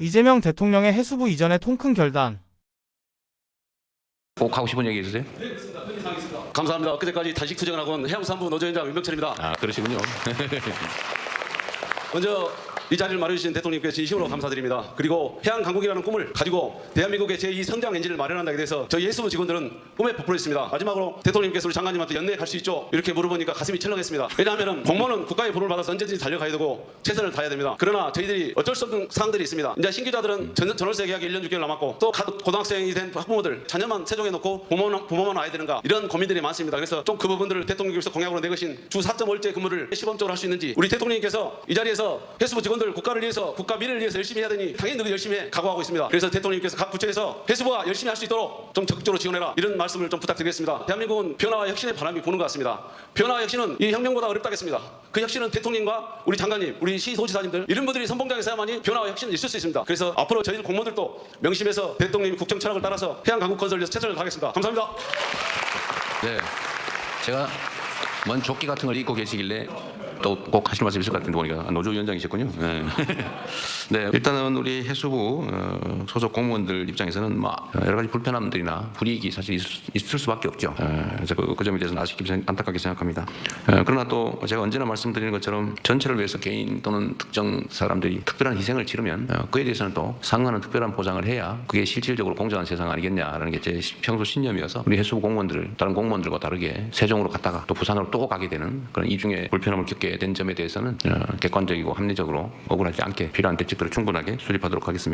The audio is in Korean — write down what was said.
이재명 대통령의 해수부 이전의 통큰 결단. 꼭 하고 싶은 얘기 있으세요? 감사합니다. 그때까지 단식 투쟁을 하고 온 해양산부 노조위원장 윤병철입니다. 아 그러시군요. 먼저 이 자리를 마련해주신 대통령께 진심으로 감사드립니다. 그리고 해양 강국이라는 꿈을 가지고 대한민국의 제2 성장 엔진을 마련한다게 돼서 저희 해수부 직원들은 꿈에 부풀어있습니다. 마지막으로 대통령께서 우리 장관님한테 연내 갈 수 있죠? 이렇게 물어보니까 가슴이 철렁했습니다. 왜냐하면 공무원은 국가의 보름을 받아서 언제든지 달려가야 되고 최선을 다해야 됩니다. 그러나 저희들이 어쩔 수 없는 사항들이 있습니다. 이제 신규자들은 전, 전월세 계약이 1년 6개월 남았고 또 가- 고등학생이 된 학부모들 자녀만 세종해놓고 부모만, 부모만 와야 되는가 이런 고민들이 많습니다. 그래서 좀 그 부분들을 대통령께서 공약으로 내것인 주 4.5일제 근무를 시범적으로 할 수 있는지 우리 대통령께서 이 자리에서 해수부 직원들 국가를 위해서 국가 미래를 위해서 열심히 해야 되니 당연히 늘 열심히 해 각오하고 있습니다. 그래서 대통령께서 각 부처에서 해수부가 열심히 할 수 있도록 좀 적극적으로 지원해라 이런 말씀을 좀 부탁드리겠습니다. 대한민국은 변화와 혁신의 바람이 부는 것 같습니다. 변화와 혁신은 이 혁명보다 어렵다겠습니다. 그 혁신은 대통령과 우리 장관님, 우리 시소지사님들 이런 분들이 선봉장에 서야만이 변화와 혁신이 있을 수 있습니다. 그래서 앞으로 저희 공무원들도 명심해서 대통령의 국정 철학을 따라서 해양 강국 건설 위해서 최선을 다하겠습니다. 감사합니다. 네, 제가 먼 조끼 같은 걸 입고 계시길래 또 꼭 하실 말씀 있을 것 같은데 보니까 노조위원장이셨군요. 네. 네, 일단은 우리 해수부 어, 소속 공무원들 입장에서는 뭐 여러 가지 불편함들이나 불이익이 사실 있을, 수밖에 없죠. 에, 그래서 그, 그 점에 대해서는 아쉽게 생- 안타깝게 생각합니다. 에, 그러나 또 제가 언제나 말씀드리는 것처럼 전체를 위해서 개인 또는 특정 사람들이 특별한 희생을 치르면 어, 그에 대해서는 또 상응하는 특별한 보장을 해야 그게 실질적으로 공정한 세상 아니겠냐라는 게 제 평소 신념이어서 우리 해수부 공무원들을 다른 공무원들과 다르게 세종으로 갔다가 또 부산으로 또 가게 되는 그런 이중의 불편함을 겪게 된 점에 대해서는 어, 객관적이고 합리적으로 억울하지 않게 필요한 대책들을 충분하게 수립하도록 하겠습니다.